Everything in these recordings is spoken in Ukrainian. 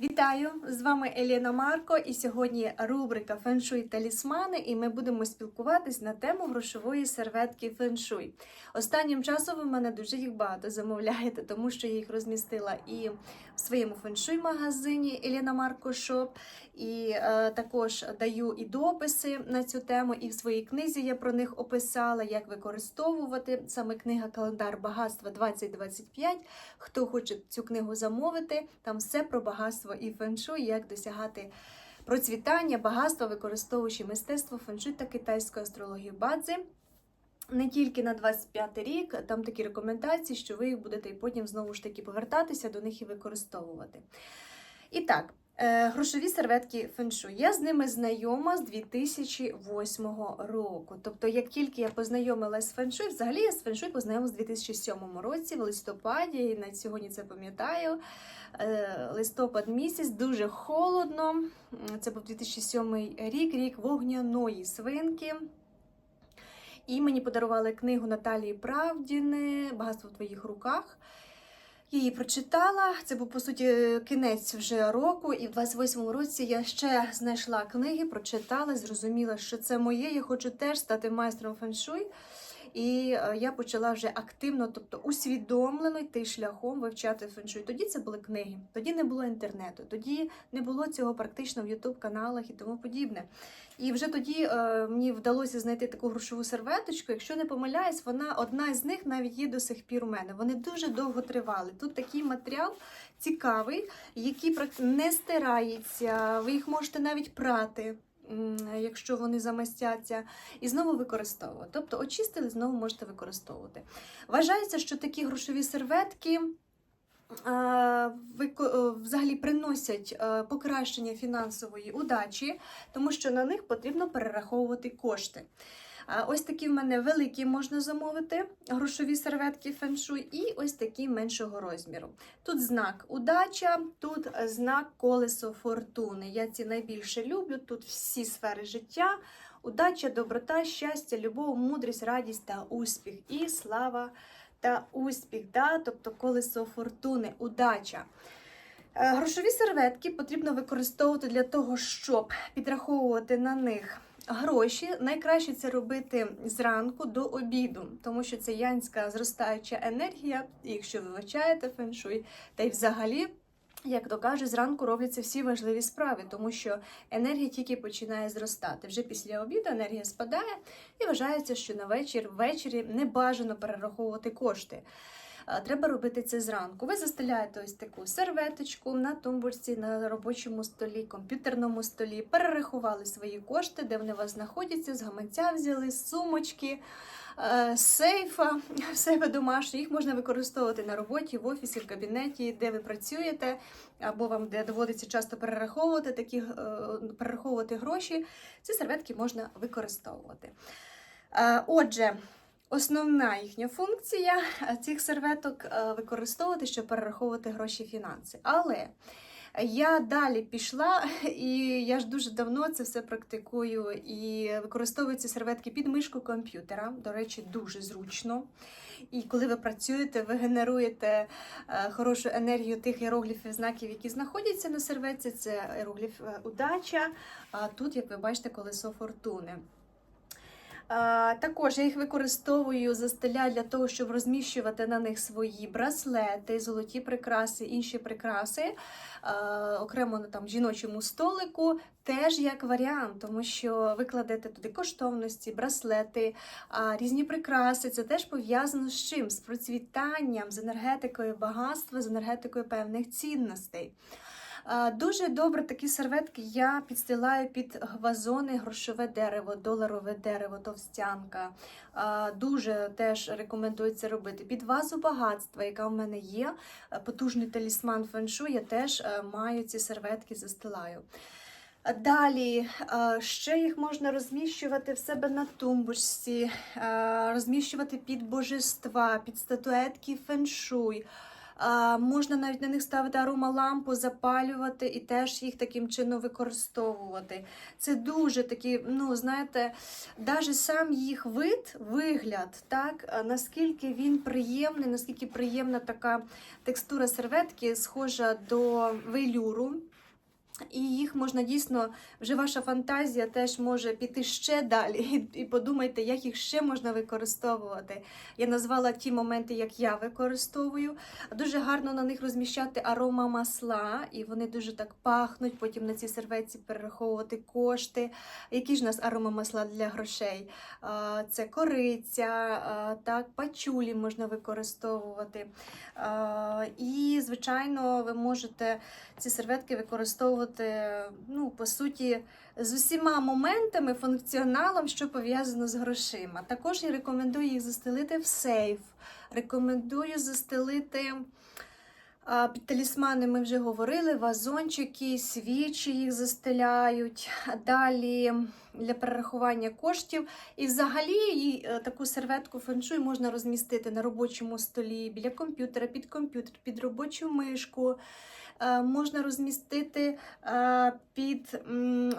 Вітаю! З вами Еліна Марко, і сьогодні рубрика Феншуй талісмани, і ми будемо спілкуватись на тему грошової серветки феншуй. Останнім часом ви мене дуже їх багато замовляєте, тому що я їх розмістила і в своєму феншуй магазині Еліна Марко Шоп, і е, також даю і дописи на цю тему, і в своїй книзі я про них описала, як використовувати саме книга Календар багатства 2025. Хто хоче цю книгу замовити, там все про багатство і феншуй, як досягати процвітання, багатства, використовуючи мистецтво феншуй та китайську астрологію бадзи. Не тільки на 25 рік, там такі рекомендації, що ви їх будете і потім знову ж таки повертатися до них і використовувати. І так, е, грошові серветки феншуй. Я з ними знайома з 2008 року. Тобто, як тільки я познайомилася з феншуй, взагалі я з феншуй познайомилася в 2007 році, в листопаді, і навіть сьогодні це пам'ятаю. Е, Листопад місяць, дуже холодно. Це був 2007 рік, рік вогняної свинки. І мені подарували книгу Наталії Правдіни Багатство в твоїх руках. Її прочитала. Це був по суті кінець вже року, і в 28-му році я ще знайшла книги, прочитала, зрозуміла, що це моє. Я хочу теж стати майстром феншуй. І е, я почала вже активно, тобто усвідомлено йти шляхом вивчати феншуй. Тоді це були книги, тоді не було інтернету, тоді не було цього практично в Ютуб каналах і тому подібне. І вже тоді е, мені вдалося знайти таку грошову серветочку. Якщо не помиляюсь, вона одна з них навіть є до сих пір у мене. Вони дуже довго тривали. Тут такий матеріал цікавий, який не стирається. Ви їх можете навіть прати. Якщо вони замастяться, і знову використовувати. Тобто очистили, знову можете використовувати. Вважається, що такі грошові серветки е, е, взагалі приносять е, покращення фінансової удачі, тому що на них потрібно перераховувати кошти. Ось такі в мене великі можна замовити грошові серветки феншуй, і ось такі меншого розміру. Тут знак удача, тут знак колесо фортуни. Я ці найбільше люблю. Тут всі сфери життя, удача, доброта, щастя, любов, мудрість, радість та успіх. І слава та успіх. Да? Тобто колесо фортуни, удача. Е, Грошові серветки потрібно використовувати для того, щоб підраховувати на них гроші. Найкраще це робити зранку до обіду, тому що це янська зростаюча енергія. Якщо ви вивчаєте феншуй, та й взагалі. Як то каже, зранку робляться всі важливі справи, тому що енергія тільки починає зростати. Вже після обіду енергія спадає і вважається, що на вечір ввечері не бажано перераховувати кошти. А, Треба робити це зранку. Ви застеляєте ось таку серветочку на тумбурці, на робочому столі, комп'ютерному столі, перерахували свої кошти, де вони у вас знаходяться, з гаманця взяли, сумочки, е, з сейфа в себе домашнього. Їх можна використовувати на роботі, в офісі, в кабінеті, де ви працюєте, або вам де доводиться часто перераховувати такі е, перераховувати гроші. Ці серветки можна використовувати. Е, Отже. Основна їхня функція е, цих серветок е, використовувати, щоб перераховувати гроші фінанси. Але я далі пішла, і я ж дуже давно це все практикую і використовую ці серветки під мишку комп'ютера. До речі, дуже зручно. І коли ви працюєте, ви генеруєте е, хорошу енергію тих іерогліфів, знаків, які знаходяться на серветці. Це іерогліф удача. А тут, як ви бачите, колесо фортуни. Також я їх використовую застеля для того, щоб розміщувати на них свої браслети, золоті прикраси, інші прикраси, окремо на там жіночому столику, теж як варіант, тому що ви кладете туди коштовності, браслети, різні прикраси. Це теж пов'язано з чим? З процвітанням, з енергетикою багатства, з енергетикою певних цінностей. А, Дуже добре такі серветки я підстилаю під вазони, грошове дерево, доларове дерево, товстянка. Дуже теж рекомендую це робити. Під вазу багатства, яка в мене є, е, потужний талісман феншу, я теж е, маю ці серветки, застилаю. Далі е, ще їх можна розміщувати в себе на тумбочці, е, розміщувати під божества, під статуетки феншуй. Можна навіть на них ставити аромалампу, запалювати і теж їх таким чином використовувати. Це дуже такі, ну знаєте, навіть сам їх вид, вигляд, так, наскільки він приємний, наскільки приємна така текстура серветки, схожа до велюру. І їх можна дійсно, вже ваша фантазія теж може піти ще далі. І, подумайте, як їх ще можна використовувати. Я назвала ті моменти, як я використовую. Дуже гарно на них розміщати арома масла, і вони дуже так пахнуть. Потім на цій серветці перераховувати кошти. Які ж у нас арома масла для грошей? Це кориця, так, пачулі можна використовувати. І, звичайно, ви можете ці серветки використовувати, ну, по суті, з усіма моментами, функціоналом, що пов'язано з грошима. Також я рекомендую їх застелити в сейф. Рекомендую застелити. Під талісмани ми вже говорили, вазончики, свічі їх застеляють. Далі для перерахування коштів. І взагалі е, таку серветку феншуй можна розмістити на робочому столі, біля комп'ютера, під комп'ютер, під робочу мишку. Е, Можна розмістити е, під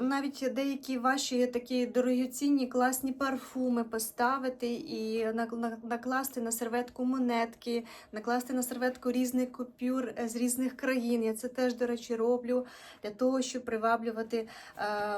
навіть деякі ваші такі дорогоцінні класні парфуми поставити і на- на- накласти на серветку монетки, накласти на серветку різних купюр е, з різних країн. Я це теж, до речі, роблю для того, щоб приваблювати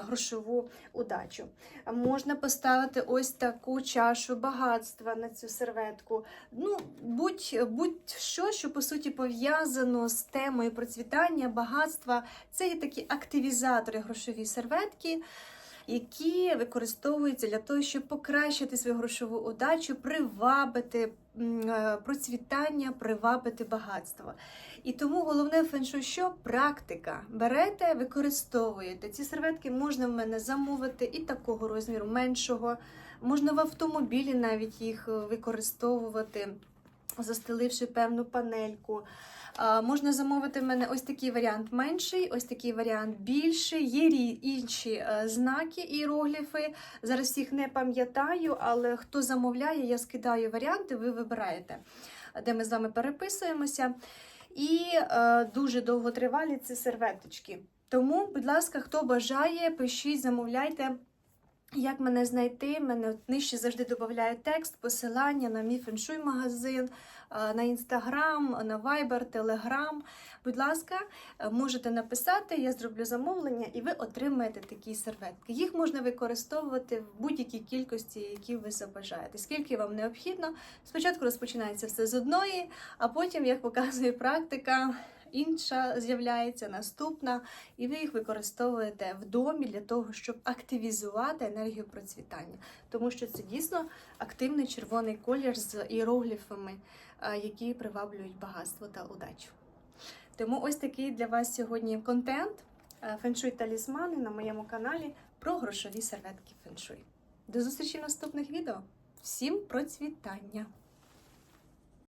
грошову удачу. Можна поставити ось таку чашу багатства на цю серветку. Ну, будь- будь-що, що по суті пов'язано з темою процвітання, багатства. Це є такі активізатори грошові серветки. Які використовуються для того, щоб покращити свою грошову удачу, привабити е, процвітання, привабити багатство. І тому головне феншу що практика. Берете, використовуєте. Ці серветки можна в мене замовити і такого розміру, меншого. Можна в автомобілі навіть їх е, використовувати, застеливши певну панельку. Можна замовити в мене ось такий варіант менший, ось такий варіант більший. Є інші е, знаки іерогліфи. Зараз їх не пам'ятаю, але хто замовляє, я скидаю варіанти, ви вибираєте, де ми з вами переписуємося. І е, дуже довготривалі ці серветочки. Тому, будь ласка, хто бажає, пишіть, замовляйте. Як мене знайти? Мене нижче завжди додаю текст, посилання на мій феншуй магазин, е, на інстаграм, на Viber, Telegram. Будь ласка, е, можете написати, я зроблю замовлення, і ви отримаєте такі серветки. Їх можна використовувати в будь-якій кількості, які ви забажаєте. Скільки вам необхідно. Спочатку розпочинається все з одної, а потім, як показує практика, інша з'являється наступна, і ви їх використовуєте в домі для того, щоб активізувати енергію процвітання. Тому що це дійсно активний червоний колір з іерогліфами, е, які приваблюють багатство та удачу. Тому ось такий для вас сьогодні контент е, феншуй талісмани на моєму каналі про грошові серветки феншуй. До зустрічі в наступних відео. Всім процвітання!